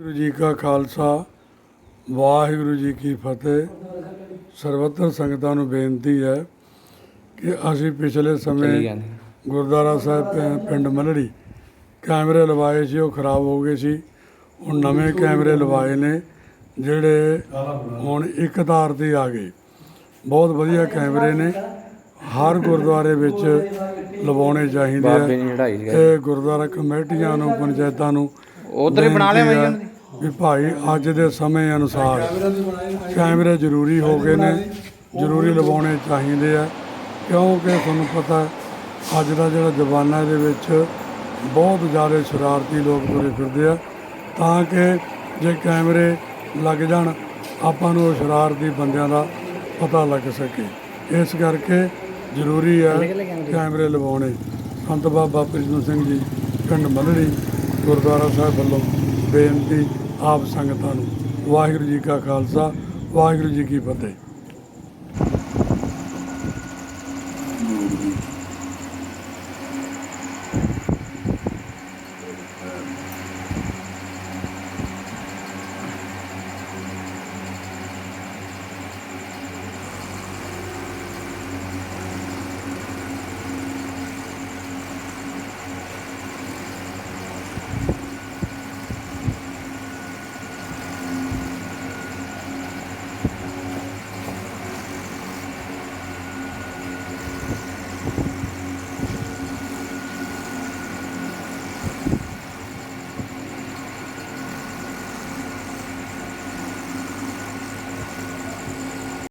ਵਾਹਿਗੁਰੂ ਜੀ ਕਾ ਖਾਲਸਾ ਵਾਹਿਗੁਰੂ ਜੀ ਕੀ ਫਤਿਹ। ਸਰਬੱਤਰ ਸੰਗਤਾਂ ਨੂੰ ਬੇਨਤੀ ਹੈ ਕਿ ਅਸੀਂ ਪਿਛਲੇ ਸਮੇਂ ਗੁਰਦੁਆਰਾ ਸਾਹਿਬ ਪਿੰਡ ਮਲੜੀ ਕੈਮਰੇ ਲਵਾਏ ਸੀ ਉਹ ਖਰਾਬ ਹੋ ਗਏ ਸੀ। ਹੁਣ ਨਵੇਂ ਕੈਮਰੇ ਲਵਾਏ ਨੇ ਜਿਹੜੇ ਹੁਣ ਇੱਕ ਤਾਰ ਤੇ ਆ ਗਏ। ਬਹੁਤ ਵਧੀਆ ਕੈਮਰੇ ਨੇ। ਹਰ ਗੁਰਦੁਆਰੇ ਵਿੱਚ ਲਵਾਉਣੇ ਚਾਹੀਦੇ ਆ। ਤੇ ਗੁਰਦੁਆਰਾ ਕਮੇਟੀਆਂ ਨੂੰ ਪੰਚਾਇਤਾਂ ਨੂੰ ਉਧਰ ਹੀ ਬਣਾ ਲਿਆ ਬਾਈ ਵੀ ਭਾਈ ਅੱਜ ਦੇ ਸਮੇਂ ਅਨੁਸਾਰ ਕੈਮਰੇ ਜ਼ਰੂਰੀ ਹੋ ਗਏ ਨੇ ਜ਼ਰੂਰੀ ਲਵਾਉਣੇ ਚਾਹੀਦੇ ਆ ਕਿਉਂਕਿ ਤੁਹਾਨੂੰ ਪਤਾ ਅੱਜ ਦਾ ਜਿਹੜਾ ਜ਼ਮਾਨਾ ਦੇ ਵਿੱਚ ਬਹੁਤ ਜ਼ਿਆਦਾ ਸ਼ਰਾਰਤੀ ਲੋਕ ਤੁਰੇ ਫਿਰਦੇ ਆ ਤਾਂ ਕਿ ਜੇ ਕੈਮਰੇ ਲੱਗ ਜਾਣ ਆਪਾਂ ਨੂੰ ਸ਼ਰਾਰਤੀ ਬੰਦਿਆਂ ਦਾ ਪਤਾ ਲੱਗ ਸਕੇ। ਇਸ ਕਰਕੇ ਜ਼ਰੂਰੀ ਹੈ ਕੈਮਰੇ? ਲਵਾਉਣੇ। ਸੰਤ ਬਾਬਾ ਪ੍ਰਿੰਦਰ ਸਿੰਘ ਜੀ ਪਿੰਡ ਮਲੜੀ। ਗੁਰਦੁਆਰਾ ਸਾਹਿਬ ਵੱਲੋਂ ਬੇਨਤੀ ਆਪ ਸੰਗਤਾਂ ਨੂੰ, ਵਾਹਿਗੁਰੂ ਜੀ ਕਾ ਖਾਲਸਾ, ਵਾਹਿਗੁਰੂ ਜੀ ਕੀ ਫਤਿਹ।